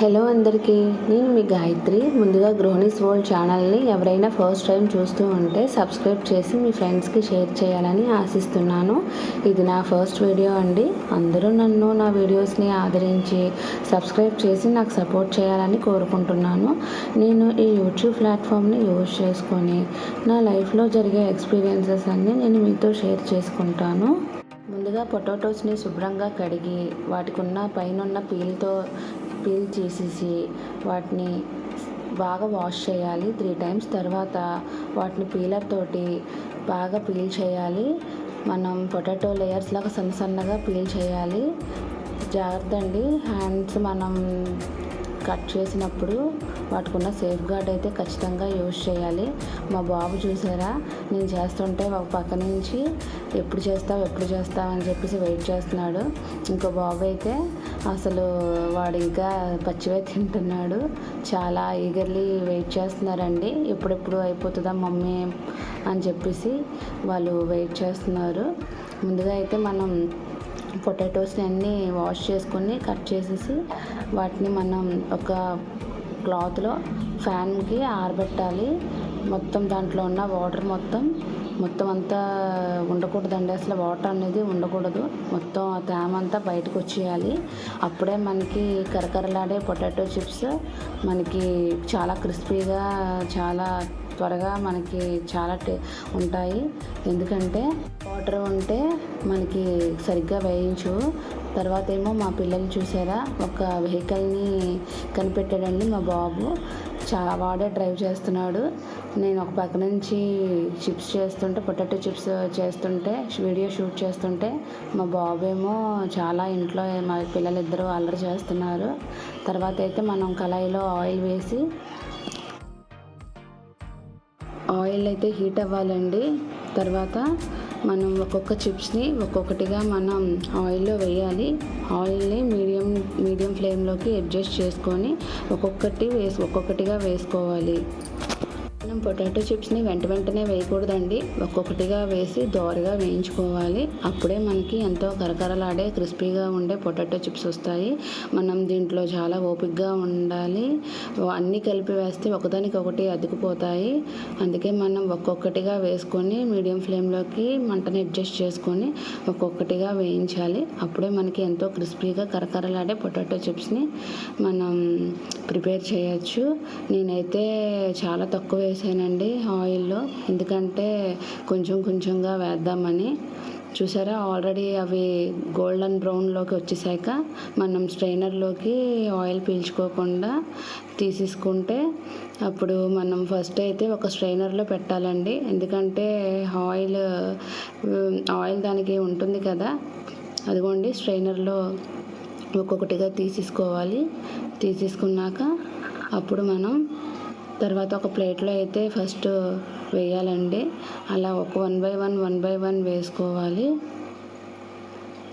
Hello అందరికీ. నేను మీ గాయత్రి. ముందుగా గృహిణీస్ వరల్డ్ ఛానల్ని ఎవరైనా ఫస్ట్ టైం చూస్తూ ఉంటే సబ్స్క్రైబ్ చేసి మీ ఫ్రెండ్స్కి షేర్ చేయాలని ఆశిస్తున్నాను. ఇది నా ఫస్ట్ వీడియో అండి. అందరూ నన్ను నా వీడియోస్ని ఆదరించి సబ్స్క్రైబ్ చేసి నాకు సపోర్ట్ చేయాలని కోరుకుంటున్నాను. నేను ఈ యూట్యూబ్ ప్లాట్ఫామ్ని యూజ్ చేసుకొని నా లైఫ్లో జరిగే ఎక్స్పీరియన్సెస్ అన్నీ నేను మీతో షేర్ చేసుకుంటాను. ముందుగా పొటాటోస్ని శుభ్రంగా కడిగి వాటికి ఉన్న పైన ఉన్న పీల్తో పీల్ చేసేసి వాటిని బాగా వాష్ చేయాలి. త్రీ టైమ్స్ తర్వాత వాటిని పీలర్ తోటి బాగా పీల్ చేయాలి. మనం పొటాటో లేయర్స్ లాగా సన్న సన్నగా పీల్ చేయాలి. జాగ్రత్త అండి. హ్యాండ్స్ మనం కట్ చేసినప్పుడు వాటికి ఉన్న సేఫ్ గార్డ్ అయితే ఖచ్చితంగా యూజ్ చేయాలి. మా బాబు చూసారా? నేను చేస్తుంటే ఒక పక్క నుంచి ఎప్పుడు చేస్తావు ఎప్పుడు చేస్తావు అని చెప్పేసి వెయిట్ చేస్తున్నాడు. ఇంకో బాబు అయితే అసలు వాడు ఇంకా పచ్చివే తింటున్నాడు. చాలా ఈగర్లీ వెయిట్ చేస్తున్నారండి. ఎప్పుడెప్పుడు అయిపోతుందా మమ్మీ అని చెప్పేసి వాళ్ళు వెయిట్ చేస్తున్నారు. ముందుగా అయితే మనం పొటాటోస్ని అన్నీ వాష్ చేసుకొని కట్ చేసేసి వాటిని మనం ఒక క్లాత్లో ఫ్యాన్కి ఆరబెట్టాలి. మొత్తం దాంట్లో ఉన్న వాటర్ మొత్తం మొత్తం అంతా ఉండకూడదండి. అసలు వాటర్ అనేది ఉండకూడదు. మొత్తం ఆ తేమ అంతా బయటకు వచ్చేయాలి. అప్పుడే మనకి కరకరలాడే పొటాటో చిప్స్ మనకి చాలా క్రిస్పీగా చాలా త్వరగా మనకి చాలా టే ఉంటాయి. ఎందుకంటే వాటర్ ఉంటే మనకి సరిగ్గా వేయించు. తర్వాత ఏమో మా పిల్లలు చూసారా? ఒక వెహికల్ని కనిపెట్టాడండి మా బాబు. చాలా వాడే డ్రైవ్ చేస్తున్నాడు. నేను ఒక పక్క నుంచి చిప్స్ చేస్తుంటే పొటాటో చిప్స్ చేస్తుంటే వీడియో షూట్ చేస్తుంటే మా బాబేమో చాలా ఇంట్లో మా పిల్లలిద్దరూ అల్లరి చేస్తున్నారు. తర్వాత అయితే మనం కళాయిలో ఆయిల్ వేసి ఆయిల్ అయితే హీట్ అవ్వాలండి. తర్వాత మనం ఒక్కొక్క చిప్స్ని ఒక్కొక్కటిగా మనం ఆయిల్లో వేయాలి. ఆయిల్ని మీడియం మీడియం ఫ్లేమ్లోకి అడ్జస్ట్ చేసుకొని ఒక్కొక్కటి వేసి ఒక్కొక్కటిగా వేసుకోవాలి. మనం పొటాటో చిప్స్ని వెంట వెంటనే వేయకూడదండి. ఒక్కొక్కటిగా వేసి దోరగా వేయించుకోవాలి. అప్పుడే మనకి ఎంతో కరకరలాడే క్రిస్పీగా ఉండే పొటాటో చిప్స్ వస్తాయి. మనం దీంట్లో చాలా ఓపికగా ఉండాలి. అన్నీ కలిపి వేస్తే ఒకదానికొకటి అతుకుపోతాయి. అందుకే మనం ఒక్కొక్కటిగా వేసుకొని మీడియం ఫ్లేమ్లోకి మంటని అడ్జస్ట్ చేసుకొని ఒక్కొక్కటిగా వేయించాలి. అప్పుడే మనకి ఎంతో క్రిస్పీగా కరకరలాడే పొటాటో చిప్స్ని మనం ప్రిపేర్ చేయొచ్చు. నేనైతే చాలా తక్కువ వేసానండి ఆయిల్లో. ఎందుకంటే కొంచెం కొంచెంగా వేద్దామని. చూసారా? ఆల్రెడీ అవి గోల్డెన్ బ్రౌన్లోకి వచ్చేసాక మనం స్ట్రైనర్లోకి ఆయిల్ పీల్చుకోకుండా తీసేసుకుంటే అప్పుడు మనం ఫస్ట్ అయితే ఒక స్ట్రైనర్లో పెట్టాలండి. ఎందుకంటే ఆయిల్ ఆయిల్ దానికి ఉంటుంది కదా? అదిగోండి స్ట్రైనర్లో ఒక్కొక్కటిగా తీసేసుకోవాలి. తీసేసుకున్నాక అప్పుడు మనం తర్వాత ఒక ప్లేట్లో అయితే ఫస్ట్ వేయాలండి. అలా ఒక one by one one by one వేసుకోవాలి.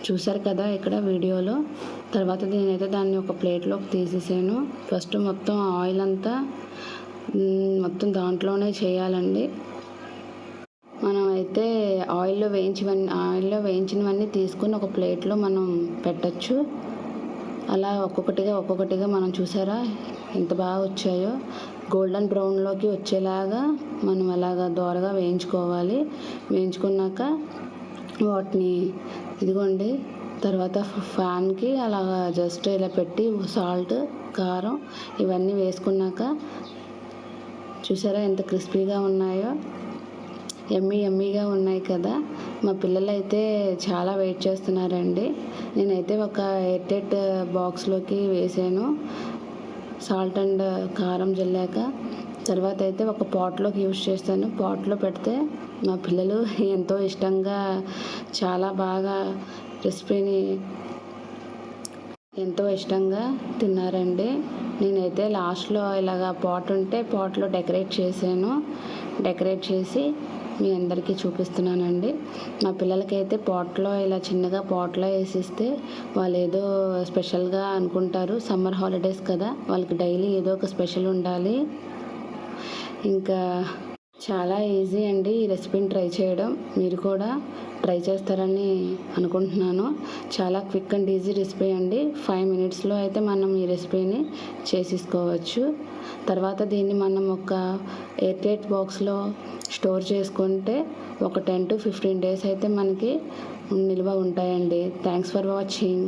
చూసారు కదా ఇక్కడ వీడియోలో. తర్వాత నేనైతే దాన్ని ఒక ప్లేట్లోకి తీసేసాను. ఫస్ట్ మొత్తం ఆయిల్ అంతా మొత్తం దాంట్లోనే చేయాలండి. మనం అయితే ఆయిల్లో వేయించివన్నీ ఆయిల్లో వేయించినవన్నీ తీసుకొని ఒక ప్లేట్లో మనం పెట్టచ్చు. అలా ఒక్కొక్కటిగా ఒక్కొక్కటిగా మనం చూసారా? ఎంత బాగా వచ్చాయో. గోల్డెన్ బ్రౌన్లోకి వచ్చేలాగా మనం అలాగా దోరగా వేయించుకోవాలి. వేయించుకున్నాక వాటిని ఇదిగోండి. తర్వాత ఫ్యాన్కి అలాగా జస్ట్ ఇలా పెట్టి సాల్ట్ కారం ఇవన్నీ వేసుకున్నాక చూసారా ఎంత క్రిస్పీగా ఉన్నాయో. ఎమ్మీ ఎమ్మీగా ఉన్నాయి కదా. మా పిల్లలు అయితే చాలా వెయిట్ చేస్తున్నారండి. నేనైతే ఒక ఎయిర్టెట్ బాక్స్లోకి వేసాను. సాల్ట్ అండ్ కారం జల్లాక. తర్వాత అయితే ఒక పాట్లోకి యూజ్ చేస్తాను. పాట్లో పెడితే మా పిల్లలు ఎంతో ఇష్టంగా చాలా బాగా రెసిపీని ఎంతో ఇష్టంగా తిన్నారండి. నేనైతే లాస్ట్లో ఇలాగా పాట్ ఉంటే పాట్లో డెకరేట్ చేశాను. డెకరేట్ చేసి మీ అందరికీ చూపిస్తున్నానండి. మా పిల్లలకైతే పాట్లో ఇలా చిన్నగా పాట్లో వేసిస్తే వాళ్ళు ఏదో స్పెషల్గా అనుకుంటారు. సమ్మర్ హాలిడేస్ కదా వాళ్ళకి డైలీ ఏదో ఒక స్పెషల్ ఉండాలి. ఇంకా చాలా ఈజీ అండి ఈ రెసిపీని ట్రై చేయడం. మీరు కూడా ట్రై చేస్తారని అనుకుంటున్నాను. చాలా క్విక్ అండ్ ఈజీ రెసిపీ అండి. ఫైవ్ మినిట్స్లో అయితే మనం ఈ రెసిపీని చేసేసుకోవచ్చు. తర్వాత దీన్ని మనం ఒక ఎయిర్ టైట్ బాక్స్లో స్టోర్ చేసుకుంటే ఒక టెన్ టు ఫిఫ్టీన్ డేస్ అయితే మనకి నిల్వ ఉంటాయండి. Thanks for watching